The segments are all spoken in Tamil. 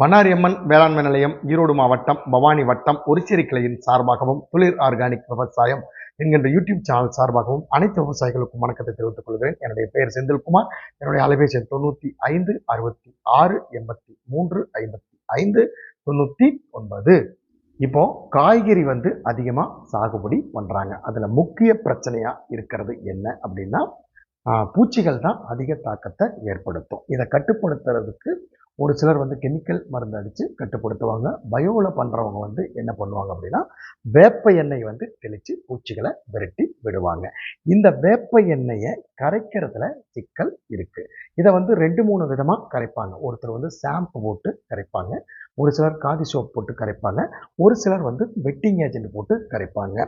பண்ணாரி அம்மன் வேளாண்மை நிலையம் ஈரோடு மாவட்டம் பவானி வட்டம் ஒருச்சேரி கிளையின் சார்பாகவும் துளிர் ஆர்கானிக் விவசாயம் என்கின்ற யூடியூப் சேனல் சார்பாகவும் அனைத்து விவசாயிகளுக்கும் வணக்கத்தை தெரிவித்துக் கொள்கிறேன். என்னுடைய பெயர் செந்தில்குமார். என்னுடைய அலைபேசி தொண்ணூற்றி ஐந்து அறுபத்தி ஆறு எண்பத்தி மூன்று ஐம்பத்தி ஐந்து தொண்ணூற்றி ஒன்பது. இப்போ காய்கறி வந்து அதிகமாக சாகுபடி பண்ணுறாங்க அதில் முக்கிய பிரச்சனையாக இருக்கிறது என்ன அப்படின்னா பூச்சிகள் தான் அதிக தாக்கத்தை ஏற்படுத்தும். இதை கட்டுப்படுத்துறதுக்கு ஒரு சிலர் வந்து கெமிக்கல் மருந்து அடித்து கட்டுப்படுத்துவாங்க. பயோவில் பண்ணுறவங்க வந்து என்ன பண்ணுவாங்க அப்படின்னா வேப்ப எண்ணெய் வந்து தெளித்து பூச்சிகளை விரட்டி விடுவாங்க. இந்த வேப்ப எண்ணெயை கரைக்கிறதுல சிக்கல் இருக்குது இதை வந்து ரெண்டு மூணு விதமாக கரைப்பாங்க. ஒருத்தர் வந்து ஷாம்பு போட்டு கரைப்பாங்க. ஒரு சிலர் காதி சோப் போட்டு கரைப்பாங்க. ஒரு சிலர் வந்து வெட்டிங் ஏஜென்ட் போட்டு கரைப்பாங்க.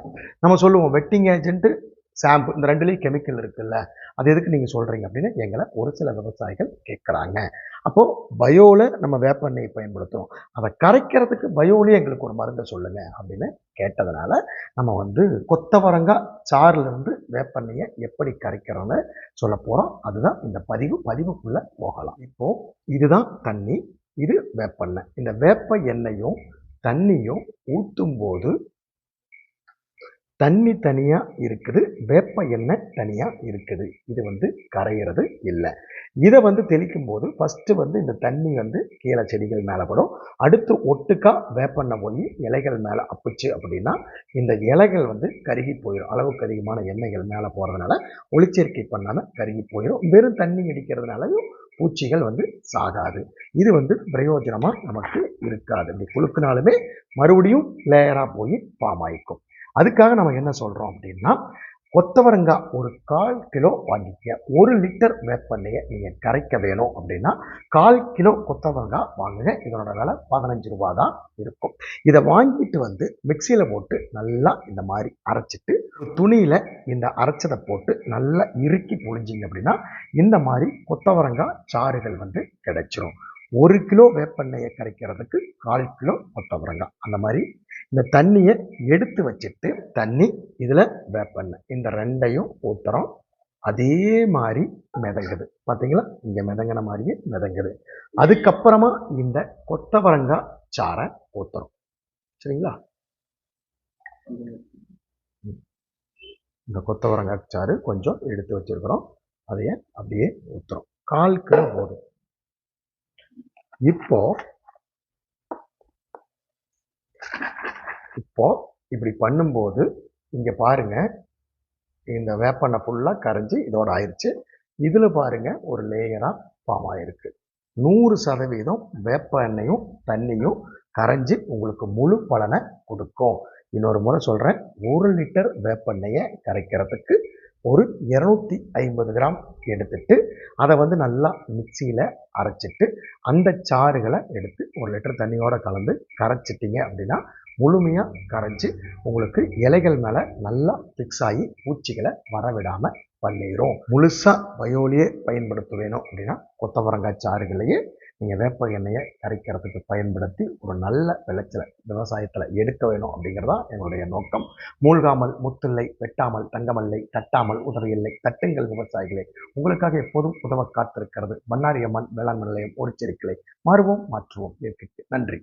நம்ம சொல்லுவோம் வெட்டிங் ஏஜென்ட்டு ஷாம்பு இந்த ரெண்டுலேயும் கெமிக்கல் இருக்குல்ல அது எதுக்கு நீங்கள் சொல்கிறீங்க அப்படின்னு எங்களை ஒரு சில விவசாயிகள் கேட்குறாங்க அப்போது பயோவில் நம்ம வேப்ப எண்ணெயை பயன்படுத்துகிறோம் அதை கரைக்கிறதுக்கு பயோலேயே எங்களுக்கு ஒரு மருந்தை சொல்லுங்கள் அப்படின்னு கேட்டதுனால நம்ம வந்து கொத்தவரங்காய் சாறுல இருந்து வேப்பெண்ணெயை எப்படி கரைக்கிறோன்னு சொல்ல போகிறோம் அதுதான் இந்த பதிவு. பதிவுக்குள்ளே போகலாம். இப்போது இதுதான் தண்ணி இது வேப்பெண்ணெய் இந்த வேப்ப எண்ணெயும் தண்ணியும் ஊற்றும் போது தண்ணி தனியாக இருக்குது வேப்ப எண்ணெய் தனியாக இருக்குது. இது வந்து கரையிறது இல்லை. இதை வந்து தெளிக்கும் போது ஃபஸ்ட்டு வந்து இந்த தண்ணி வந்து கீழே செடிகள் மேலே படும். அடுத்து ஒட்டுக்கா வேப்பெண்ணெய் போய் இலைகள் மேலே அப்புச்சு அப்படின்னா இந்த இலைகள் வந்து கருகி போயிடும் அளவுக்கு அதிகமான எண்ணெய்கள் மேலே போகிறதுனால ஒளிச்சேர்க்கை பண்ணாமல் கருகி போயிடும் வெறும் தண்ணி அடிக்கிறதுனாலையும் பூச்சிகள் வந்து சாகாது. இது வந்து பிரயோஜனமாக நமக்கு இருக்காது. இப்படி குலுக்குனாலுமே மறுபடியும் லேயராக போய் பாமாய்க்கும் அதுக்காக நம்ம என்ன சொல்கிறோம் அப்படின்னா கொத்தவரங்காய் ஒரு கால் கிலோ வாங்கிக்க. ஒரு லிட்டர் வேப்பெண்ணெயை நீங்கள் கரைக்க வேணும் அப்படின்னா கால் கிலோ கொத்தவரங்காய் வாங்குங்க. இதனோட விலை பதினஞ்சு ரூபா தான் இருக்கும். இதை வாங்கிட்டு வந்து மிக்சியில் போட்டு நல்லா இந்த மாதிரி அரைச்சிட்டு துணியில் இந்த அரைச்சதை போட்டு நல்லா இறுக்கி புழிஞ்சிங்க அப்படின்னா இந்த மாதிரி கொத்தவரங்காய் சாறுகள் வந்து கிடைச்சிரும். ஒரு கிலோ வேப்பெண்ணெயை கரைக்கிறதுக்கு கால் கிலோ கொத்தவரங்காய் அந்த மாதிரி இந்த தண்ணியை எடுத்து வச்சுட்டு தண்ணி இதில் வேப்பெண்ணெய் இந்த ரெண்டையும் ஊற்றுறோம் அதே மாதிரி மிதங்குது பார்த்தீங்களா இங்கே மிதங்கின மாதிரியே மிதங்குது. அதுக்கப்புறமா இந்த கொத்தவரங்காய் சாறை ஊற்றுறோம் சரிங்களா? இந்த கொத்தவரங்காய் சாறு கொஞ்சம் எடுத்து வச்சிருக்கிறோம். அதையே அப்படியே ஊற்றுறோம் கால் கிலோ போதும். இப்போ இப்போது இப்படி பண்ணும்போது இங்கே பாருங்கள் இந்த வேப்பெண்ணெய் ஃபுல்லாக கரைஞ்சி இதோட ஆயிடுச்சு இதில் பாருங்க ஒரு லேயராக ஃபார்ம் ஆயிருக்கு. நூறு சதவீதம் வேப்ப எண்ணெயும் தண்ணியும் கரைஞ்சி உங்களுக்கு முழு பலனை கொடுக்கும். இன்னொரு முறை சொல்கிறேன் ஒரு லிட்டர் வேப்பெண்ணெயை கரைக்கிறதுக்கு ஒரு இரநூத்தி ஐம்பது கிராம் எடுத்துட்டு அதை வந்து நல்லா மிக்சியில் அரைச்சிட்டு அந்த சாறுகளை எடுத்து ஒரு லிட்டர் தண்ணியோடு கலந்து கரைச்சிட்டிங்க அப்படின்னா முழுமையாக கரைஞ்சி உங்களுக்கு இலைகள் மேலே நல்லா ஃபிக்ஸ் ஆகி பூச்சிகளை வரவிடாமல் பண்ணிடும் முழுசாக வயோலியே பயன்படுத்த வேணும் அப்படின்னா கொத்தவரங்காய் சாறுகளையே நீங்கள் வேப்ப எண்ணெயை கரைக்கிறதுக்கு பயன்படுத்தி ஒரு நல்ல விளைச்சலை விவசாயத்தில் எடுக்க வேணும் அப்படிங்கிறதா எங்களுடைய நோக்கம். மூழ்காமல் முத்தில்லை வெட்டாமல் தங்கமல்லை தட்டாமல் உதவியில்லை தட்டுங்கள் விவசாயிகளே. உங்களுக்காக எப்போதும் உதவ காத்திருக்கிறது மன்னாரியம்மன் அம்மன் நிலையம் ஒரு செருக்களை மாறுவோம் மாற்றுவோம். இயற்கைக்கு நன்றி.